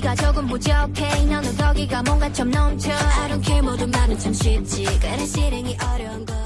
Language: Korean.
네가 조금 부족해. 너는 거기가 뭔가 좀 넘쳐. I don't care 모든 말은 참 쉽지. 그래 실행이 어려운 거야.